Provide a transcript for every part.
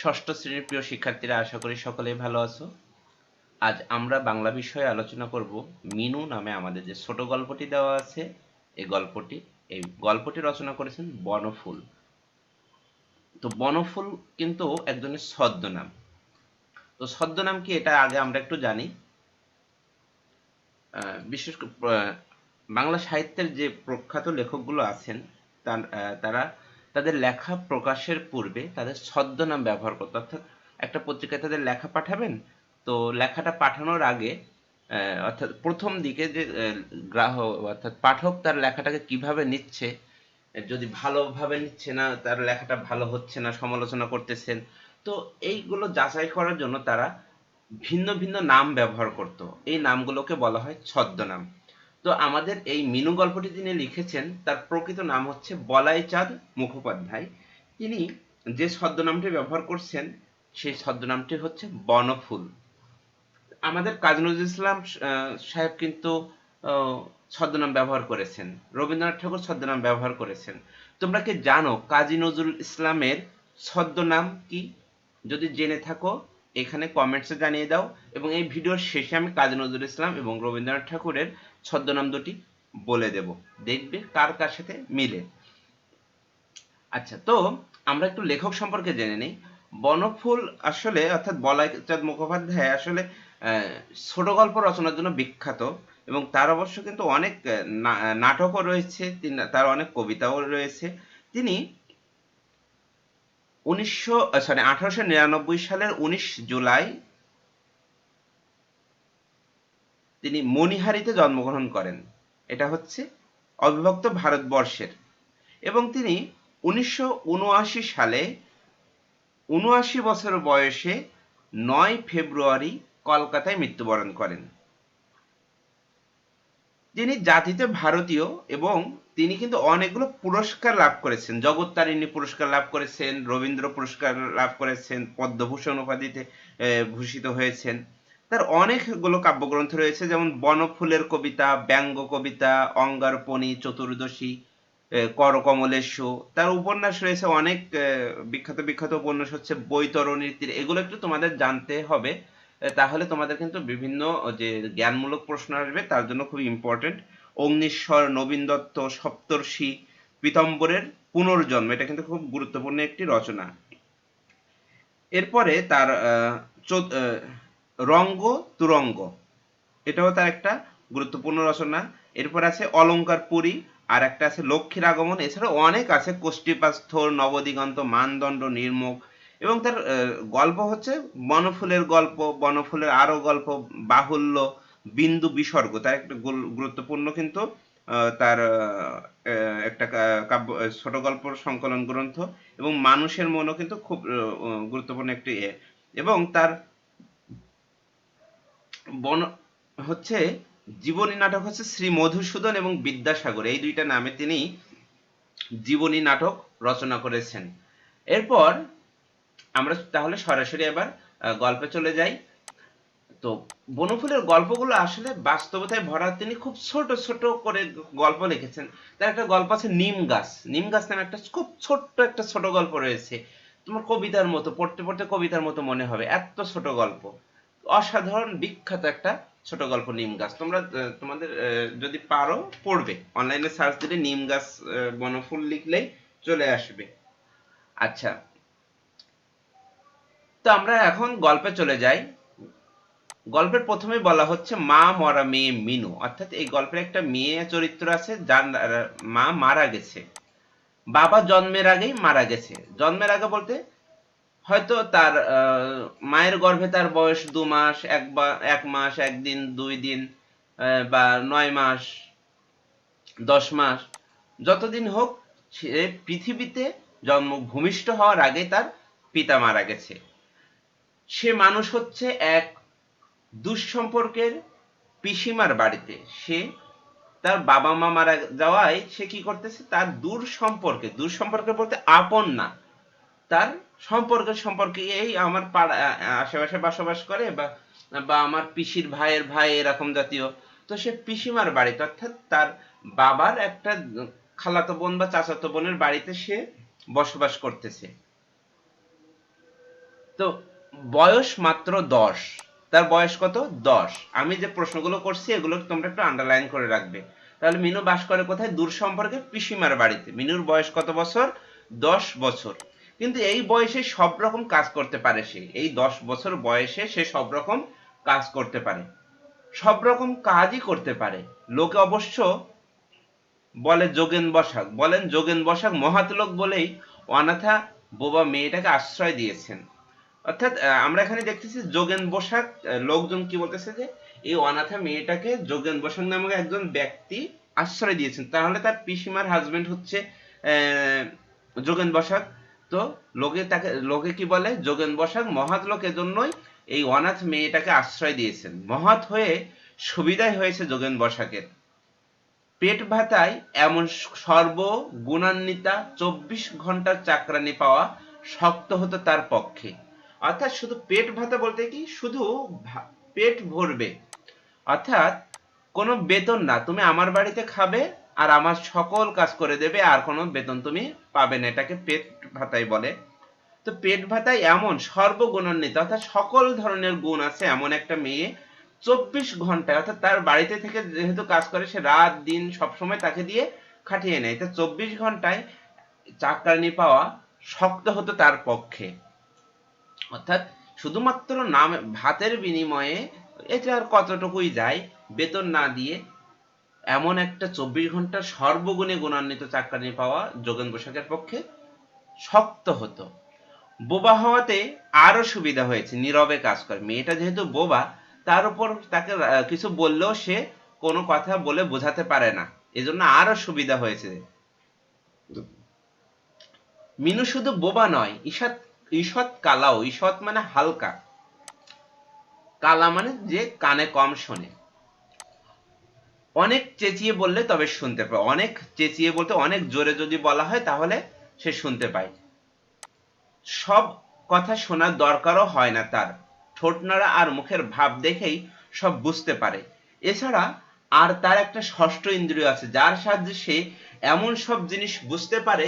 ষষ্ঠ শ্রেণির প্রিয় শিক্ষার্থীরা, আশা করি সকলেই ভালো আছো। আজ আমরা বাংলা বিষয়ে আলোচনা করব। মিনু নামে আমাদের যে ছোট গল্পটি দেওয়া আছে, এই গল্পটি এই গল্পটি রচনা করেছেন বনফুল। তো বনফুল কিন্তু একজনের ছদ্মনাম। তো ছদ্মনাম কি এটা আগে আমরা একটু জানি। বিশেষ বাংলা সাহিত্যের যে প্রখ্যাত লেখকগুলো আছেন তারা তাদের লেখা প্রকাশের পূর্বে তাদের ছদ্মনাম ব্যবহার করতো। অর্থাৎ একটা পত্রিকায় তাদের লেখা পাঠাবেন, তো লেখাটা পাঠানোর আগে অর্থাৎ প্রথম দিকে যে গ্রাহক, অর্থাৎ পাঠক তার লেখাটাকে কীভাবে নিচ্ছে, যদি ভালোভাবে নিচ্ছে না, তার লেখাটা ভালো হচ্ছে না, সমালোচনা করতেছেন, তো এইগুলো যাচাই করার জন্য তারা ভিন্ন ভিন্ন নাম ব্যবহার করত। এই নামগুলোকে বলা হয় ছদ্মনাম। তো আমাদের এই মিনু গল্পটি তিনি লিখেছেন, তার প্রকৃত নাম হচ্ছে বলাই চাঁদ মুখোপাধ্যায়। তিনি যে ছদ্মনামটি ব্যবহার করছেন, সেই ছদ্মনামটি হচ্ছে বনফুল। আমাদের কাজী নজরুল ইসলাম সাহেব কিন্তু ছদ্মনাম ব্যবহার করেছেন। রবীন্দ্রনাথ ঠাকুর ছদ্মনাম ব্যবহার করেছেন। তোমরা কি জানো কাজী নজরুল ইসলামের ছদ্মনাম কি? যদি জেনে থাকো, এখানে কমেন্টসে জানিয়ে দাও। এবং এই ভিডিওর শেষে আমি কাজী নজরুল ইসলাম এবং রবীন্দ্রনাথ ঠাকুরের ছদ্মনাম দুটি বলে দেব। দেখবে কার কার সাথে মিলে। আচ্ছা তো আমরা একটু লেখক সম্পর্কে জেনে নিই। বনফুল আসলে, অর্থাৎ বলাই চাঁদ মুখোপাধ্যায় আসলে ছোট গল্প রচনার জন্য বিখ্যাত এবং তার অবশ্য কিন্তু অনেক নাটকও রয়েছে তার অনেক কবিতাও রয়েছে। তিনি উনিশশো সরি আঠারোশো নিরানব্বই সালের উনিশ জুলাই তিনি মণিহারিতে জন্মগ্রহণ করেন। এটা হচ্ছে অবিভক্ত ভারতবর্ষের। এবং তিনি উনিশশো উনআশি সালে উনআশি বছর বয়সে নয় ফেব্রুয়ারি কলকাতায় মৃত্যুবরণ করেন। তিনি জাতিতে ভারতীয় এবং তিনি কিন্তু অনেকগুলো পুরস্কার লাভ করেছেন। জগত্তারিণী পুরস্কার লাভ করেছেন, রবীন্দ্র পুরস্কার লাভ করেছেন, পদ্মভূষণ উপাধিতে ভূষিত হয়েছেন। তার অনেকগুলো কাব্যগ্রন্থ রয়েছে যেমন বনফুলের কবিতা ব্যঙ্গ কবিতা অঙ্গারপণি চতুর্দশী আহ, করকমলেশ্বর। তার উপন্যাস রয়েছে অনেক বিখ্যাত বিখ্যাত উপন্যাস হচ্ছে বৈতরণীর তীর। এগুলো একটু তোমাদের জানতে হবে। তাহলে তোমাদের কিন্তু বিভিন্ন যে জ্ঞানমূলক প্রশ্ন আসবে তার জন্য খুব ইম্পর্টেন্ট অগ্নিশ্বর নবীন দত্ত সপ্তর্ষি পীতম্বরের পুনর্জন্ম এটা কিন্তু খুব গুরুত্বপূর্ণ একটি রচনা। এরপরে তার আহ, রঙ্গ, তুরঙ্গ। এটাও তার একটা গুরুত্বপূর্ণ রচনা। এরপর আছে অলঙ্কার পুরী, আর একটা আছে লক্ষ্মীর আগমন। এছাড়াও অনেক আছে, কোষ্ঠীপাস্থর, নবদিগন্ত, মানদণ্ড নির্মুখ এবং তার গল্প হচ্ছে বনফুলের গল্প, বনফুলের আরও গল্প, বাহুল্য, বিন্দু বিসর্গ। তার একটা গুরুত্বপূর্ণ কিন্তু তার একটা কাব্য, ছোট গল্প সংকলন গ্রন্থ। এবং মানুষের মনও কিন্তু খুব গুরুত্বপূর্ণ একটি এ। এবং তার বন হচ্ছে, জীবনী নাটক হচ্ছে শ্রী মধুসূদন এবং বিদ্যাসাগর। এই দুইটা নামে তিনি জীবনী নাটক রচনা করেছেন। এরপর আমরা তাহলে সরাসরি এবার গল্পে চলে যাই। তো বনফুলের গল্পগুলো আসলে বাস্তবতায় ভরা, তিনি খুব ছোট ছোট করে গল্প লিখেছেন। তার একটা গল্প আছে নিম গাছ। নিম গাছ নামে একটা খুব ছোট্ট একটা ছোট গল্প রয়েছে। তোমার কবিতার মতো, পড়তে পড়তে কবিতার মতো মনে হবে। এত ছোট গল্প। অসাধারণ, বিখ্যাত একটা ছোট গল্প নিম গাছ। তোমরা তোমাদের যদি পারো, পড়বে। অনলাইনে সার্চ দিলে নিম গাছ বনফুল লিখলেই চলে আসবে। আচ্ছা। তো আমরা এখন গল্পে চলে যাই। গল্পের প্রথমে বলা হচ্ছে, মা মরা মেয়ে মিনু। অর্থাৎ এই গল্পের একটা মেয়ে চরিত্র আছে, যার মা মারা গেছে। বাবা জন্মের আগেই মারা গেছে। জন্মের আগে বলতে হয়তো তার মায়ের গর্ভে তার বয়স দু মাস, এক বা, এক মাস, একদিন, দুই দিন বা নয় মাস, দশ মাস, যতদিন হোক, সে পৃথিবীতে জন্ম ভূমিষ্ঠ হওয়ার আগে তার পিতা মারা গেছে। সে মানুষ হচ্ছে এক দুঃসম্পর্কের পিসিমার বাড়িতে। সে তার বাবা মা মারা যাওয়ায় সে কি করতেছে? তার দূর সম্পর্কে দূর সম্পর্কে বলতে আপন না। তার সম্পর্কের সম্পর্কে এই আমার পাড়া, আশেপাশে বসবাস করে বা বা আমার পিসির ভাইয়ের ভাই এরকম জাতীয়। তো সে পিসিমার বাড়িতে, অর্থাৎ তার বাবার একটা খালাতো বোন বা চাচাতো বোনের বাড়িতে সে বসবাস করতেছে। তো বয়স মাত্র দশ। তার বয়স কত? দশ। আমি যে প্রশ্নগুলো করছি, এগুলো তোমরা একটু আন্ডারলাইন করে রাখবে। তাহলে মিনু বাস করে কোথায়? দূর সম্পর্কে পিসিমার বাড়িতে। মিনুর বয়স কত বছর? দশ বছর। কিন্তু এই বয়সে সব রকম কাজ করতে পারে সে। এই দশ বছর বয়সে সে সব রকম কাজ করতে পারে। সব রকম কাজই করতে পারে। লোকে অবশ্য বলে যোগেন বসাক। বলেন যোগেন বসাক মহাত লোক বলেই অনাথা বোবা মেয়েটাকে আশ্রয় দিয়েছেন। অর্থাৎ আমরা এখানে দেখতেছি যোগেন বসাক লোকজন কি বলতেছে যে, এই অনাথা মেয়েটাকে যোগেন বসাক নামক একজন ব্যক্তি আশ্রয় দিয়েছেন। তাহলে তার পিসিমার হাজবেন্ড হচ্ছে যোগেন বসাক। তো লোকে তাকে, লোকে কি বলে? যোগেন বসাক মহাত লোক এজন্যই এই অনাথ মেয়েটাকে আশ্রয় দিয়েছেন। মহাত হয়ে সুবিধাই হয়েছে যোগেন বসাকের। পেট ভাতায় এমন সর্ব গুণান্বিতা চব্বিশ ঘণ্টার চাকরানি পাওয়া শক্ত হতো তার পক্ষে। অর্থাৎ শুধু পেট ভাতা বলতে কি? শুধু পেট ভরবে। অর্থাৎ কোনো বেতন না। তুমি আমার বাড়িতে খাবে আর আমার সকল কাজ করে দেবে, আর কোনো বেতন তুমি পাবে না, এটাকে পেট ভাতাই বলে। তো পেট ভাতায় এমন, সর্বগুণান্বিত, অর্থাৎ সকল ধরনের গুণ আছে এমন একটা মেয়ে, চব্বিশ ঘন্টায়, অর্থাৎ তার বাড়িতে থেকে যেহেতু কাজ করে, সে রাত, দিন, সবসময় তাকে দিয়ে খাটিয়ে নেয়। তো চব্বিশ ঘন্টায় চাকরানি পাওয়া শক্ত হতো তার পক্ষে। অর্থাৎ শুধুমাত্র নাম, ভাতের বিনিময়ে এটা আর কতটুকুই যায়, বেতন না দিয়ে এমন একটা চব্বিশ ঘণ্টার সর্বগুণে গুণান্বিত চাকরানি পাওয়া যোগেন বসাকের পক্ষে শক্ত হতো। বোবা হওয়াতে আরও সুবিধা হয়েছে, নীরবে কাজ করে। মেয়েটা যেহেতু বোবা, তার উপর তাকে কিছু বললেও সে কোনো কথা বলে বোঝাতে পারে না। এজন্য আরও সুবিধা হয়েছে। মিনু শুধু বোবা নয়, ঈষৎ ঈষৎ কালাও, ঈষৎ মানে হালকা। কালা মানে যে কানে কম শোনে। অনেক চেঁচিয়ে বললে তবে শুনতে পায়। অনেক চেঁচিয়ে বলতে অনেক জোরে যদি বলা হয় তাহলে সে শুনতে পায়। সব কথা শোনার দরকারও হয় না তার। ঠোঁট নাড়া আর মুখের ভাব দেখেই সব বুঝতে পারে। এছাড়া আর তার একটা ষষ্ঠ ইন্দ্রিয় আছে, যার সাহায্যে সে এমন সব জিনিস বুঝতে পারে,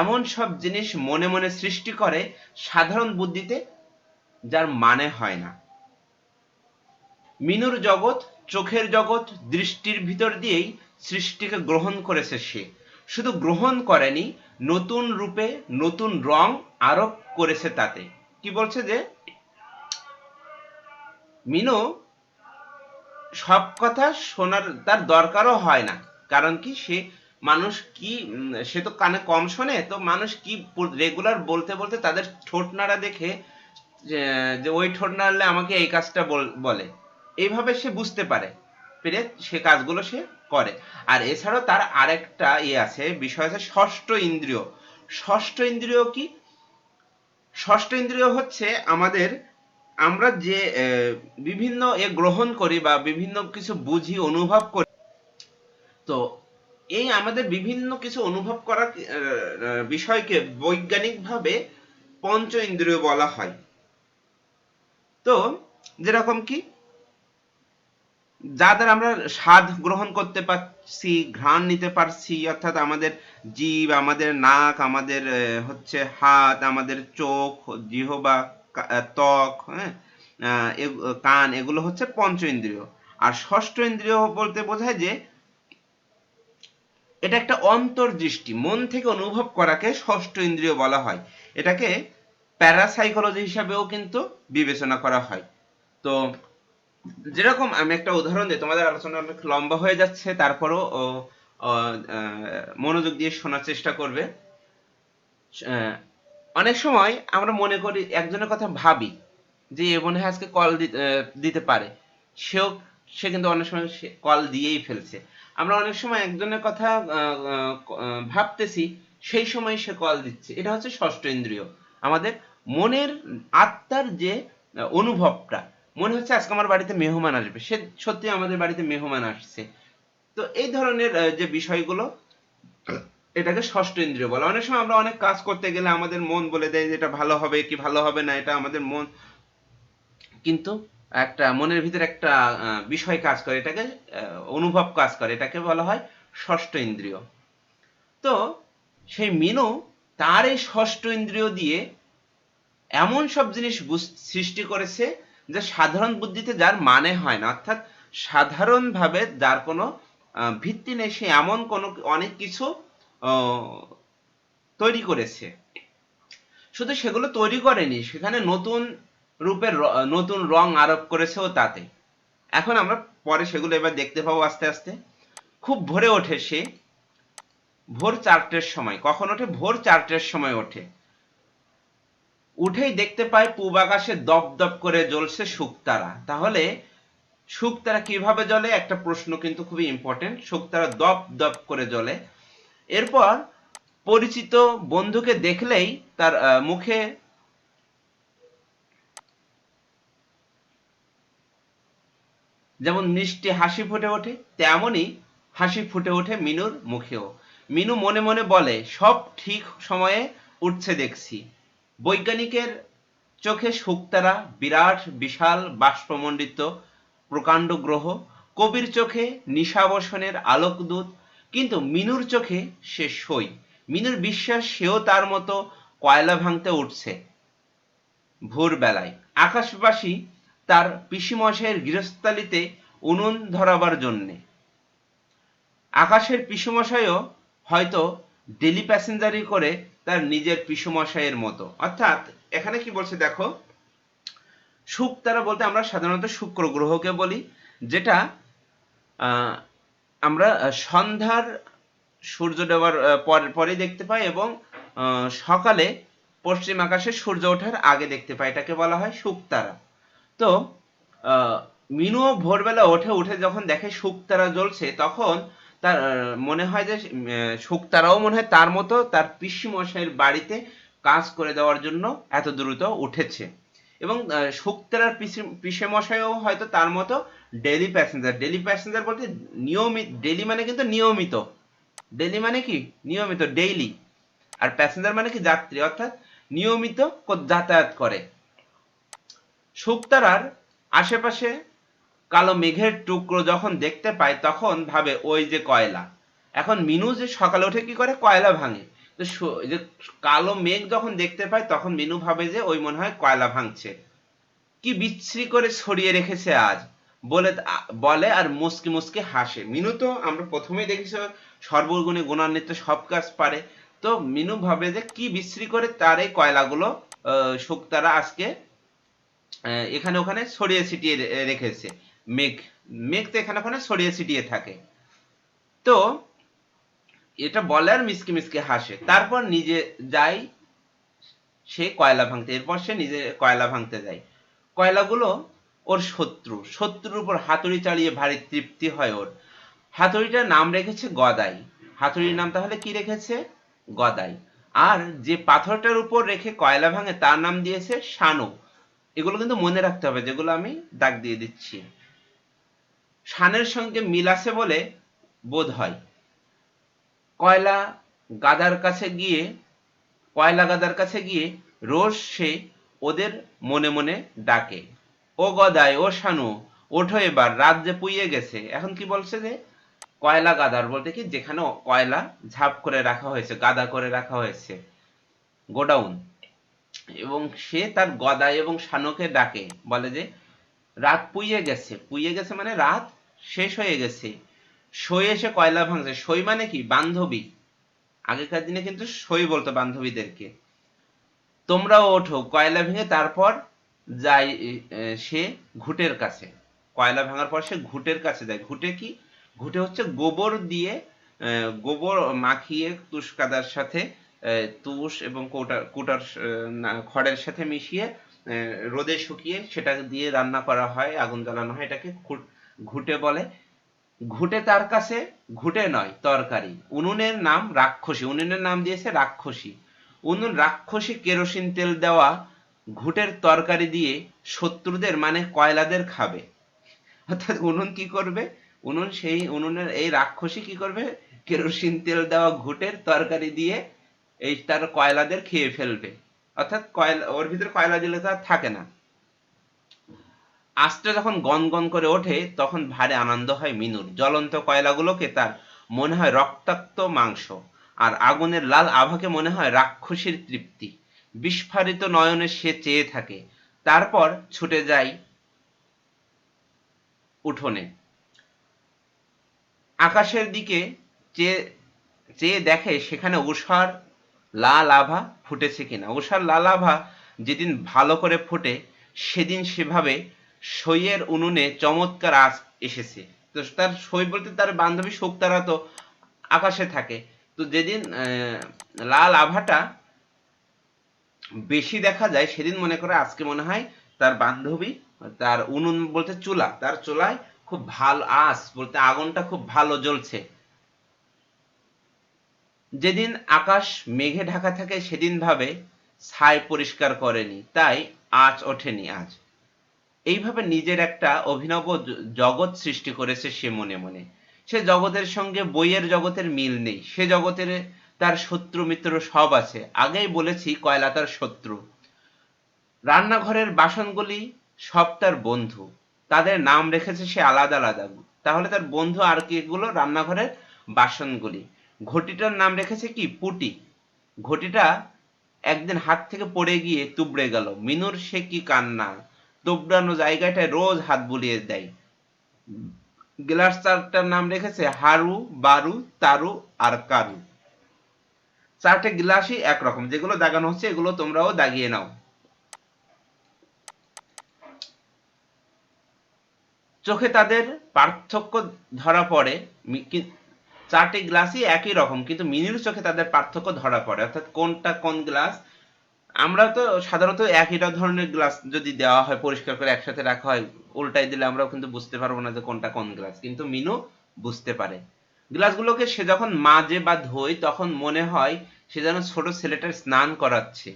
এমন সব জিনিস মনে মনে সৃষ্টি করে সাধারণ বুদ্ধিতে, যার মানে হয় না। মিনুর জগৎ চোখের জগৎ দৃষ্টির ভিতর দিয়েই সৃষ্টিকে গ্রহণ করেছে সে। শুধু গ্রহণ করেনি, নতুন রূপে নতুন রং আরোপ করেছে তাতে। কি বলছে যে, মিনু, সব কথা শোনার তার দরকারও হয় না। কারণ কি, সে মানুষ কি সে তো কানে কম শোনে, তো মানুষ কি রেগুলার বলতে বলতে তাদের ঠোঁট নাড়া দেখে, যে ওই ঠোঁট নাড়লে আমাকে এই কাজটা বলে। এইভাবে সে বুঝতে পারে। পেরে সে কাজগুলো সে করে। আর এছাড়াও তার আরেকটা ইয়ে আছে, বিষয় আছে ষষ্ঠ ইন্দ্রিয়। ষষ্ঠ ইন্দ্রিয় কি? ষষ্ঠ ইন্দ্রিয় হচ্ছে আমাদের, আমরা যে বিভিন্ন এ গ্রহণ করি বা বিভিন্ন কিছু বুঝি, অনুভব করি। তো এই আমাদের বিভিন্ন কিছু অনুভব করার বিষয়কে বৈজ্ঞানিকভাবে পঞ্চ ইন্দ্রিয় বলা হয়। তো যেরকম কি? যা দ্বারা আমরা স্বাদ গ্রহণ করতে পারছি, ঘ্রাণ নিতে পারছি, অর্থাৎ আমাদের জিভ আমাদের নাক, আমাদের হচ্ছে হাত, আমাদের চোখ, জিহবা ত্বক হ্যাঁ কান, এগুলো হচ্ছে পঞ্চ ইন্দ্রিয়। আর ষষ্ঠ ইন্দ্রিয় বলতে বোঝায় যে এটা একটা অন্তর্দৃষ্টি, মন থেকে অনুভব করাকে ষষ্ঠ ইন্দ্রিয় বলা হয়। এটাকে প্যারাসাইকোলজি হিসাবেও কিন্তু বিবেচনা করা হয়। তো যেরকম আমি একটা উদাহরণ দিই তোমাদের আলোচনা অনেক লম্বা হয়ে যাচ্ছে, তারপরও মনোযোগ দিয়ে শোনার চেষ্টা করবে। অনেক সময় আমরা মনে করি, একজনের কথা ভাবি যে এ মনে হয় আজকে কল দিতে পারে। সেও, সে কিন্তু অনেক সময় কল দিয়েই ফেলছে। আমরা অনেক সময় একজনের কথা ভাবতেছি, সেই সময় সে কল দিচ্ছে। এটা হচ্ছে ষষ্ঠ ইন্দ্রিয়। আমাদের মনের আত্মার যে অনুভবটা মনে হচ্ছে আজকে আমার বাড়িতে মেহমান আসবে। সে সত্যি আমাদের বাড়িতে মেহমান আসছে। তো এই ধরনের যে বিষয়গুলো, এটাকে ষষ্ঠ ইন্দ্রিয় বলে। অনেক সময় আমরা অনেক কাজ করতে গেলে আমাদের মন বলে দেয় যে এটা ভালো হবে কি ভালো হবে না, এটা আমাদের মন। কিন্তু একটা মনের ভিতরে একটা বিষয় কাজ করে, এটাকে অনুভব কাজ করে। এটাকে বলা হয় ষষ্ঠ ইন্দ্রিয়। তো সেই মিনু তার এই ষষ্ঠ ইন্দ্রিয় দিয়ে এমন সব জিনিস সৃষ্টি করেছে যে সাধারণ বুদ্ধিতে যার মানে হয় না, অর্থাৎ সাধারণভাবে যার কোনো ভিত্তি নেই, সে এমন কোনো অনেক কিছু তৈরি করেছে। শুধু সেগুলো তৈরি করেনি, সেখানে নতুন রূপের নতুন রং আরোপ করেছেও তাতে। এখন আমরা পরে সেগুলো এবার দেখতে পাবো আস্তে আস্তে। খুব ভোরে ওঠে সে। ভোর চারটের সময়। কখন ওঠে? ভোর চারটের সময় ওঠে। উঠেই দেখতে পায় পূব আকাশে দপ দপ করে জ্বলছে শুকতারা। তাহলে শুকতারা কীভাবে জ্বলে? একটা প্রশ্ন কিন্তু খুবই ইম্পর্টেন্ট শুকতারা দপ দপ করে জ্বলে। এরপর পরিচিত বন্ধুকে দেখলেই তার মুখে যেমন মিষ্টি হাসি ফুটে ওঠে, তেমনই হাসি ফুটে ওঠে মিনুর মুখেও। মিনু মনে মনে বলে, সব ঠিক সময়ে উঠছে দেখছি। বৈজ্ঞানিকের চোখে শুকতারা বিরাট, বিশাল, বাষ্পমণ্ডিত, প্রকাণ্ড গ্রহ, কবির চোখে নিশাবসনের আলোকদূত, কিন্তু মিনুর চোখে সে সই। মিনুর বিশ্বাস সেও তার মতো কয়লা ভাঙতে উঠছে। ভোরবেলায় আকাশবাসী তার পিসিমশাইয়ের গৃহস্থালিতে উনুন ধরাবার জন্যে। আকাশের পিসুমশাইও হয়তো ডেলি প্যাসেঞ্জারি করে তার নিজের পিসুমশাইয়ের মতো। অর্থাৎ এখানে কি বলছে দেখো? শুকতারা বলতে আমরা সাধারণত শুক্র গ্রহকে বলি, যেটা আমরা সন্ধ্যার সূর্য দেওয়ার পর- দেখতে পাই এবং সকালে পশ্চিম আকাশে সূর্য ওঠার আগে দেখতে পাই। এটাকে বলা হয় শুকতারা তো মিনুও ভোরবেলা ওঠে, উঠে যখন দেখে শুকতারা জ্বলছে, তখন তার মনে হয় যে শুকতারাও মনে হয় তার মতো তার পিসি মশাইয়ের বাড়িতে কাজ করে দেওয়ার জন্য এত দ্রুত উঠেছে। এবং শুকতারার পিসি মশাইও হয়তো তার মতো ডেলি প্যাসেঞ্জার ডেলি প্যাসেঞ্জার বলতে নিয়মিত ডেলি মানে কিন্তু নিয়মিত। ডেলি মানে কি? নিয়মিত ডেইলি আর প্যাসেঞ্জার মানে কি? যাত্রী, অর্থাৎ নিয়মিত যাতায়াত করে। শুকতারার আশেপাশে কালো মেঘের টুকরো যখন দেখতে পায়, তখন ভাবে, ওই যে কয়লা। এখন মিনু যে সকালে উঠে কি করে? কয়লা ভাঙে। তো যে কালো মেঘ যখন দেখতে পায়, তখন মিনু ভাবে যে, ওই মনে হয় কয়লা ভাঙছে। কি বিচ্ছিরি করে ছড়িয়ে রেখেছে আজ। বলে বলে আর মুসকি মুসকি হাসে। মিনু তো আমরা প্রথমেই দেখেছি সর্বগুণে গুণান্বিত সব কাজ পারে। তো মিনু ভাবে যে, কি বিশ্রী করে তার এই কয়লাগুলো শুকতারা আজকে এখানে ওখানে ছড়িয়ে ছিটিয়ে রেখেছে। মেঘ মেঘ তো এখানে ওখানে ছড়িয়ে ছিটিয়ে থাকে। তো এটা বলে আর মিসকে মিসকে হাসে। তারপর নিজে যায়, সে কয়লা ভাঙতে, এরপর সে নিজে কয়লা ভাঙতে যায়। কয়লাগুলো ওর শত্রু, শত্রুর উপর হাতুড়ি চালিয়ে ভারী তৃপ্তি হয় ওর। হাতুড়িটার নাম রেখেছে গদাই। হাতুড়ির নাম তাহলে কি রেখেছে? গদাই। আর যে পাথরটার উপর রেখে কয়লা ভাঙে, তার নাম দিয়েছে শানু। এগুলো কিন্তু মনে রাখতে হবে, যেগুলো আমি দাগ দিয়ে দিচ্ছি। শানের সঙ্গে মিল আছে বলে বোধ হয়। কয়লা গাদার কাছে গিয়ে, কয়লা গাদার কাছে গিয়ে রোজ সে ওদের মনে মনে ডাকে। ও গদাই, ও শানু, ওঠো এবার, রাত যে পুইয়ে গেছে। এখন কি বলছে যে, কয়লা গাদার বলতে কি, যেখানে কয়লা ঝাপ করে রাখা হয়েছে, গাদা করে রাখা হয়েছে, গোডাউন। এবং সে তার গদাই এবং শানুকে ডাকে, বলে যে, রাত পুইয়ে গেছে। পুইয়ে গেছে মানে রাত শেষ হয়ে গেছে। সই এসে কয়লা ভাঙছে। সই মানে কি? বান্ধবী। আগেকার দিনে কিন্তু সই বলতো বান্ধবীদেরকে। তোমরাও ওঠো, কয়লা ভেঙে তারপর যায় সে ঘুটের কাছে। কয়লা ভাঙার পর সে ঘুটের কাছে যায়। ঘুটে কি? ঘুটে হচ্ছে গোবর দিয়ে গোবর মাখিয়ে তুষ কাদার সাথে তুষ এবং কোটার কোটার খড়ের সাথে মিশিয়ে রোদে শুকিয়ে সেটা দিয়ে রান্না করা হয়, আগুন জ্বালানো হয়। এটাকে ঘুট- বলে, ঘুটে তার কাছে, ঘুটে নয়, তরকারি। উনুনের নাম রাক্ষসী, উনুনের নাম দিয়েছে রাক্ষসী। উনুন রাক্ষসী কেরোসিন তেল দেওয়া ঘুটের তরকারি দিয়ে শত্রুদের মানে কয়লাদের খাবে। অর্থাৎ উনুন কি করবে? উনুন সেই উনুনের, এই রাক্ষসী কি করবে? কেরোসিন তেল দেওয়া ঘুটের তরকারি দিয়ে এই তার কয়লাদের খেয়ে ফেলবে। অর্থাৎ কয়লা, ওর ভিতরে কয়লা দিলে তো আর থাকে না। আস্তে যখন গন গন করে ওঠে, তখন ভারে আনন্দ হয় মিনুর। জ্বলন্ত কয়লাগুলোকে তার মনে হয় রক্তাক্ত মাংস, আর আগুনের লাল আভাকে মনে হয় রাক্ষসীর তৃপ্তি। বিস্ফারিত নয়নে সে চেয়ে থাকে। তারপর ছুটে যায় উঠোনে। আকাশের দিকে চেয়ে চেয়ে দেখে সেখানে উষার লাল আভা ফুটেছে কিনা। উষার লাল আভা যেদিন ভালো করে ফোটে, সেদিন সেভাবে সইয়ের উনুনে চমৎকার আজ এসেছে। তো তার সই বলতে তার বান্ধবী শুক্তারা তো আকাশে থাকে। তো যেদিন লাল আভাটা বেশি দেখা যায়, সেদিন মনে করে আজকে মনে হয় তার বান্ধবী তার উনুন বলতে চুলা, তার চুলায় খুব ভালো আঁচ বলতে আগুনটা খুব ভালো জ্বলছে। যেদিন আকাশ মেঘে ঢাকা থাকে, সেদিন ভাবে ছাই পরিষ্কার করেনি, তাই আঁচ ওঠেনি আজ। এইভাবে নিজের একটা অভিনব জগৎ সৃষ্টি করেছে সে মনে মনে। সে জগতের সঙ্গে বইয়ের জগতের মিল নেই। সে জগতের তার শত্রু, মিত্র সব আছে। আগেই বলেছি, কয়লা তার শত্রু। রান্নাঘরের বাসনগুলি সব তার বন্ধু। তাদের নাম রেখেছে সে আলাদা আলাদা। তাহলে তার বন্ধু আর কি এগুলো? রান্নাঘরের বাসনগুলি। ঘটিটার নাম রেখেছে কি? পুটি। ঘটিটা একদিন হাত থেকে পড়ে গিয়ে তুবড়ে গেল। মিনুর সে কি কান্না? তুবড়ানো জায়গাটায় রোজ হাত বুলিয়ে দেয়। গ্লাস চারটার নাম রেখেছে হারু, বারু, তারু আর কারু। চারটে গ্লাসই একরকম, যেগুলো দাগানো হচ্ছে এগুলো তোমরাও দাগিয়ে নাও। চোখে তাদের পার্থক্য ধরা পড়ে চারটি গ্লাসই একই রকম, কিন্তু মিনির চোখে তাদের পার্থক্য ধরা পড়ে। অর্থাৎ কোনটা কোন গ্লাস আমরা তো সাধারণত একই ধরনের গ্লাস যদি দেওয়া হয়, পরিষ্কার করে একসাথে রাখা হয়, উল্টাই দিলে আমরাও কিন্তু বুঝতে পারব না যে কোনটা কোন গ্লাস কিন্তু মিনু বুঝতে পারে। গ্লাসগুলোকে সে যখন মাজে বা ধোয়, তখন মনে হয় সে যেন ছোট ছেলেটার স্নান করাচ্ছে।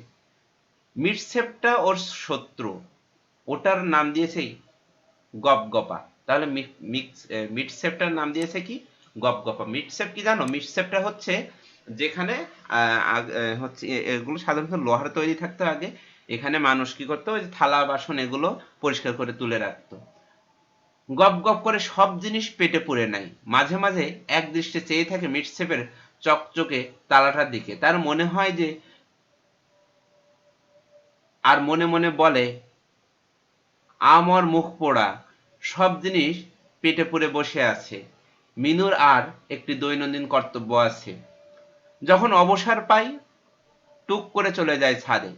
মিটসেপটা ওর শত্রু। ওটার নাম দিয়েছে গপগপা তাহলে মিটসেপটার নাম দিয়েছে কি? গপগপা মিটসেপ কি জানো? মিটসেপটা হচ্ছে যেখানে হচ্ছে এগুলো সাধারণত লোহার তৈরি থাকতো আগে। এখানে মানুষ কি করতো, ওই থালা, বাসন এগুলো পরিষ্কার করে তুলে রাখতো। গপ গপ করে সব জিনিস পেটে পুরে নেয় মাঝে মাঝে এক দৃষ্টে চেয়ে থাকে মিটসেপের চকচকে তালাটার দিকে। তার মনে হয় যে, আর মনে মনে বলে, আমার মুখ পোড়া, সব জিনিস পেটে পুরে বসে আছে। মিনুর আর একটি দৈনন্দিন কর্তব্য আছে। যখন অবসর পাই, টুক করে চলে যায় ছাদে।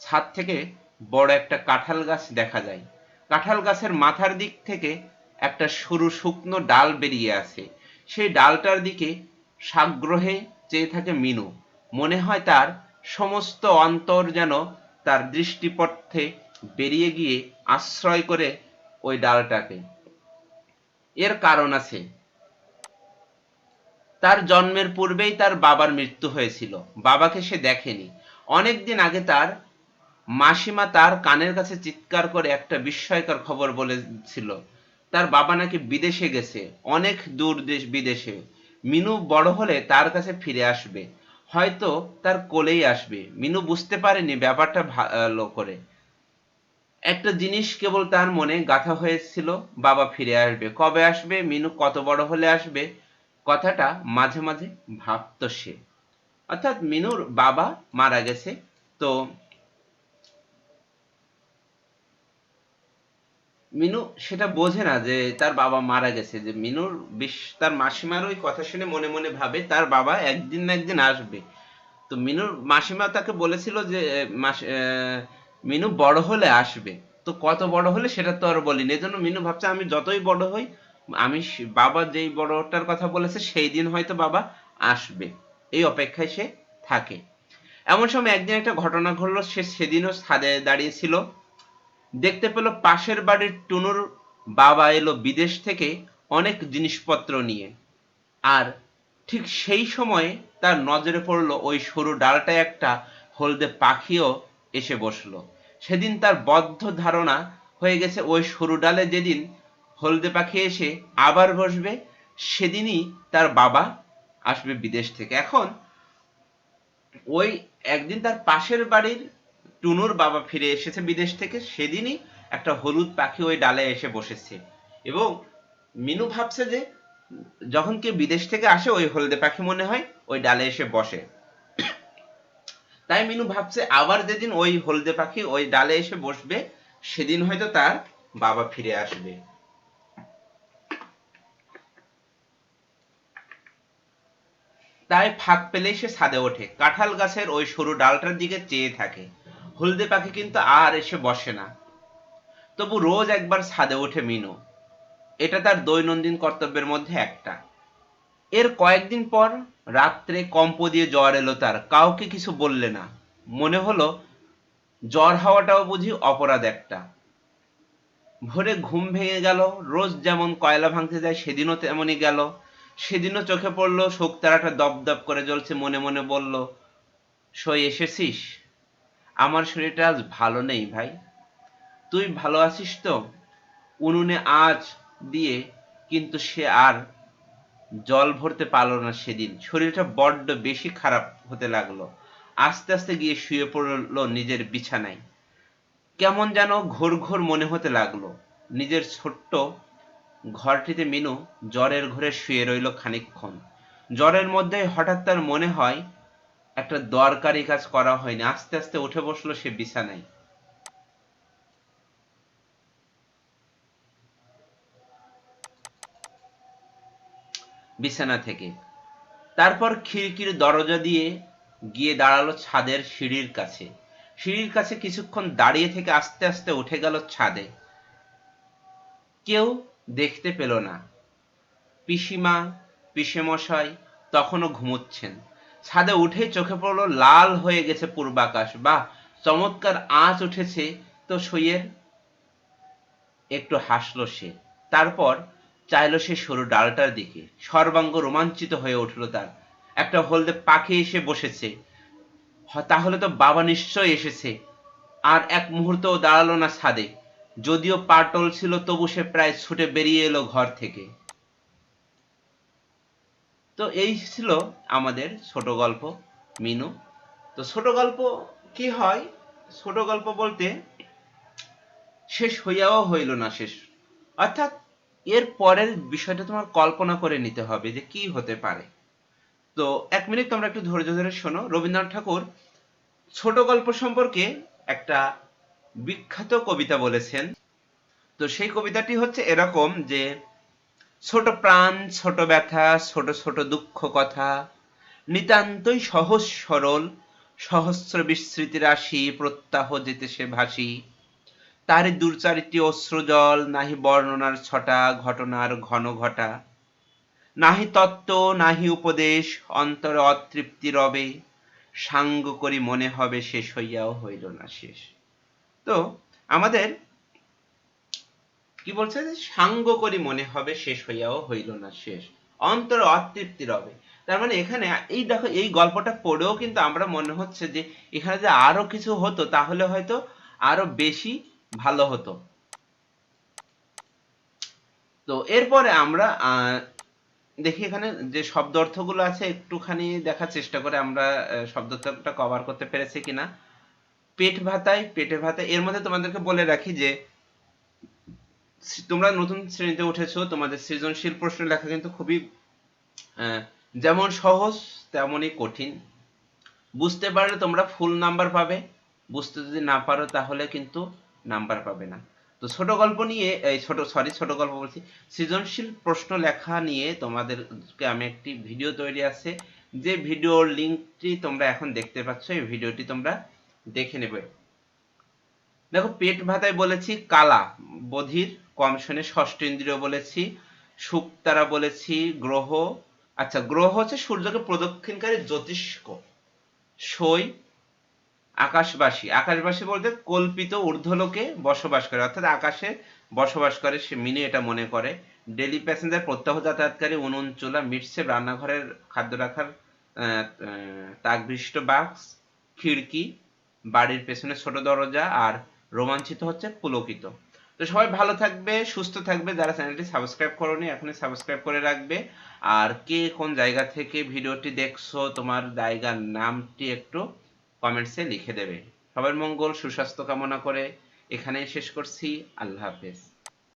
ছাদ থেকে বড় একটা কাঁঠাল গাছ দেখা যায়। কাঁঠাল গাছের মাথার দিক থেকে একটা সরু শুকনো ডাল বেরিয়ে আসে। সেই ডালটার দিকে সাগ্রহে চেয়ে থাকে মিনু। মনে হয় তার সমস্ত অন্তর যেন তার দৃষ্টিপথে বেরিয়ে গিয়ে আশ্রয় করে ওই ডালটাকে। এর কারণ আছে। তার জন্মের পূর্বেই তার বাবার মৃত্যু হয়েছিল। বাবাকে সে দেখেনি। অনেকদিন আগে তার মাসিমা তার কানের কাছে চিৎকার করে একটা বিস্ময়কর খবর বলেছিল। তার বাবা নাকি বিদেশে গেছে। অনেক দূর দেশ বিদেশে। মিনু বড় হলে তার কাছে ফিরে আসবে। হয়তো তার কোলেই আসবে। মিনু বুঝতে পারেনি ব্যাপারটা ভালো করে। একটা জিনিস কেবল তার মনে গাঁথা হয়েছিল, বাবা ফিরে আসবে। কবে আসবে? মিনু কত বড় হলে আসবে? কথাটা মাঝে মাঝে ভাবতো সে। অর্থাৎ মিনুর বাবা মারা গেছে, তো মিনু সেটা বোঝে না যে তার বাবা মারা গেছে, যে মিনুর বিশ তার মাসিমার ওই কথা শুনে মনে মনে ভাবে তার বাবা একদিন না একদিন আসবে। তো মিনুর মাসিমা তাকে বলেছিল যে মিনু বড় হলে আসবে। তো কত বড় হলে সেটা তো আর বলিনি। এজন্য মিনু ভাবছে, আমি যতই বড় হই আমি বাবা যেই বড়টার কথা বলেছে, সেই দিন হয়তো বাবা আসবে। এই অপেক্ষায় সে থাকে। এমন সময় একদিন একটা ঘটনা ঘটলো, সে সেদিনও ছাদে দাঁড়িয়েছিল। দেখতে পেল পাশের বাড়ির টুনুর বাবা এলো বিদেশ থেকে অনেক জিনিসপত্র নিয়ে। আর ঠিক সেই সময়ে তার নজরে পড়ল ওই সরু ডালটায় একটা হলদে পাখিও এসে বসল। সেদিন তার বদ্ধ ধারণা হয়ে গেছে, ওই সরু ডালে যেদিন হলদে পাখি এসে আবার বসবে, সেদিনই তার বাবা আসবে বিদেশ থেকে। এখন ওই একদিন তার পাশের বাড়ির টুনুর বাবা ফিরে এসেছে বিদেশ থেকে, সেদিনই একটা হলুদ পাখি ওই ডালে এসে বসেছে। এবং মিনু ভাবছে যে যখন কেউ বিদেশ থেকে আসে, ওই হলদে পাখি মনে হয় ওই ডালে এসে বসে। তাই মিনু ভাবছে আবার যেদিন ওই হলদে পাখি ওই ডালে এসে বসবে, সেদিন হয়তো তার বাবা ফিরে আসবে। তাই ফাঁক পেলেই সে ছাদে ওঠে। কাঁঠাল গাছের ওই সরু ডালটার দিকে চেয়ে থাকে। হলদে পাখি কিন্তু আর এসে বসে না। তবু রোজ একবার ছাদে ওঠে মিনু। এটা তার দৈনন্দিন কর্তব্যের মধ্যে একটা। এর কয়েকদিন পর রাত্রে কম্প দিয়ে জ্বর এলো তার। কাউকে কিছু বললে না। মনে হলো জ্বর হওয়াটাও বুঝি অপরাধ একটা। ভোরে ঘুম ভেঙে গেল। রোজ যেমন কয়লা ভাঙতে যায়, সেদিনও তেমনই গেল। সেদিনও চোখে পড়ল শোকতারাটা দপদপ করে জ্বলছে, মনে মনে বলল, সই এসেছিস? আমার শরীরটা আজ ভালো নেই ভাই। তুই ভালো আছিস তো? উনুনে আজ দিয়ে কিন্তু সে আর জল ভরতে পারল না সেদিন। শরীরটা বড্ড বেশি খারাপ হতে লাগল। আস্তে আস্তে গিয়ে শুয়ে পড়ল নিজের বিছানায়। কেমন যেন ঘোর ঘোর মনে হতে লাগল। নিজের ছোট্ট ঘরটিতে মিনু জ্বরের ঘরে শুয়ে রইল খানিকক্ষণ। জ্বরের মধ্যে হঠাৎ তার মনে হয়, একটা দরকারি কাজ করা হয়নি। আস্তে আস্তে উঠে বসল সে বিছানায়। বিছানা থেকে। তারপর খিড়কির দরজা দিয়ে গিয়ে দাঁড়াল ছাদের সিঁড়ির কাছে। সিঁড়ির কাছে কিছুক্ষণ দাঁড়িয়ে থেকে আস্তে আস্তে উঠে গেল ছাদে। কেউ দেখতে পেল না। পিসিমা, পিসেমশাই তখনও ঘুমোচ্ছেন। ছাদে উঠে চোখে পড়ল, লাল হয়ে গেছে পূর্বাকাশ। বা চমৎকার আঁচ উঠেছে তো সইয়ের। একটু হাসলো সে। তারপর চাইলো সে সরু ডালটার দিকে। সর্বাঙ্গ রোমাঞ্চিত হয়ে উঠল তার। একটা হলদে পাখি এসে বসেছে। তাহলে তো বাবা নিশ্চয় এসেছে। আর এক মুহূর্তও দাঁড়াল না ছাদে। যদিও পাটল ছিল, তবু সে প্রায় ছুটে বেরিয়ে এলো ঘর থেকে। তো এই ছিল আমাদের ছোট গল্প, মিনু। তো ছোট গল্প কি হয়? ছোট গল্প বলতে শেষ হইয়াও হইল না শেষ। অর্থাৎ এর পরের বিষয়টা তোমার কল্পনা করে নিতে হবে যে কি হতে পারে। তো এক মিনিট তোমরা একটু ধৈর্য ধরে শোনো। রবীন্দ্রনাথ ঠাকুর ছোট গল্প সম্পর্কে একটা বিখ্যাত কবিতা বলেছেন। তো সেই কবিতাটি হচ্ছে এরকম যে, ছোট প্রাণ, ছোট ব্যথা, ছোট ছোট দুঃখ কথা, নিতান্তই সহজ সরল, সহস্র বিস্মৃতি রাশি প্রত্যাহ যেতে সে ভাসি। তারই দুর্চারিটি অশ্রুজল নাহি বর্ণনার ছটা, ঘটনার ঘন ঘটা। নাহি তত্ত্ব, নাহি উপদেশ, অন্তরে অতৃপ্তি রবে। সাঙ্গ করি মনে হবে শেষ হইয়াও হইল না শেষ। তো আমাদের কি বলছে যে সাঙ্গ করি মনে হবে, শেষ হইয়াও হইল না, শেষ। অন্তরে অতৃপ্তি রবে। তার মানে এখানে এই দেখো, এই গল্পটা পড়েও কিন্তু আমরা মনে হচ্ছে যে এখানে যে আরও কিছু হতো, তাহলে হয়তো আরও বেশি ভালো হতো। তো এরপরে আমরা দেখি এখানে যে শব্দ অর্থগুলো আছে, একটুখানি দেখার চেষ্টা করে আমরা শব্দ অর্থটা কভার করতে পেরেছি কিনা। পেট ভাতায় পেটে ভাতায় এর মধ্যে তোমাদেরকে বলে রাখি যে, তোমরা নতুন শ্রেণীতে উঠেছো, তোমাদের সৃজনশীল প্রশ্ন লেখা কিন্তু খুবই যেমন সহজ, তেমনই কঠিন। বুঝতে পারলে তোমরা ফুল নাম্বার পাবে। বুঝতে যদি না পারো, তাহলে কিন্তু নাম্বার পাবে না। তো ছোট গল্প নিয়ে, এই ছোট সরি ছোট গল্প বলছি। সৃজনশীল প্রশ্ন লেখা নিয়ে তোমাদেরকে আমি একটি ভিডিও তৈরি আছে। যে ভিডিওর লিঙ্কটি তোমরা এখন দেখতে পাচ্ছ, এই ভিডিওটি তোমরা দেখে নেবে। দেখো, পেট ভাতায় বলেছি, কালা, বধির, কম শোনে, ষষ্ঠ ইন্দ্রিয় বলেছি শুক্তারা বলেছি, গ্রহ আচ্ছা গ্রহ হচ্ছে সূর্যকে প্রদক্ষিণকারী জ্যোতিষ্ক, সই, আকাশবাসী। আকাশবাসী বলতে কল্পিত ঊর্ধ্বলোকে বসবাস করে, অর্থাৎ আকাশে বসবাস করে, সে মিনি এটা মনে করে। ডেলি প্যাসেঞ্জার, প্রত্যাহ যাতায়াতকারী, উনুন, চুলা মিটসেপ রান্নাঘরের খাদ্য রাখার তাকবিষ্ট বাক্স, খিড়কি বাড়ির পেছনে ছোট দরজা আর রোমাঞ্চিত হচ্ছে পুলকিত। তো সবাই ভালো থাকবে, সুস্থ থাকবে। যারা চ্যানেলটি সাবস্ক্রাইব করোনি, এখনই সাবস্ক্রাইব করে রাখবে। আর কে কোন জায়গা থেকে ভিডিওটি দেখছ, তোমার জায়গার নামটি একটু কমেন্টসে লিখে দেবে। সবার মঙ্গল, সুস্বাস্থ্য কামনা করে এখানেই শেষ করছি। আল্লাহ হাফেজ।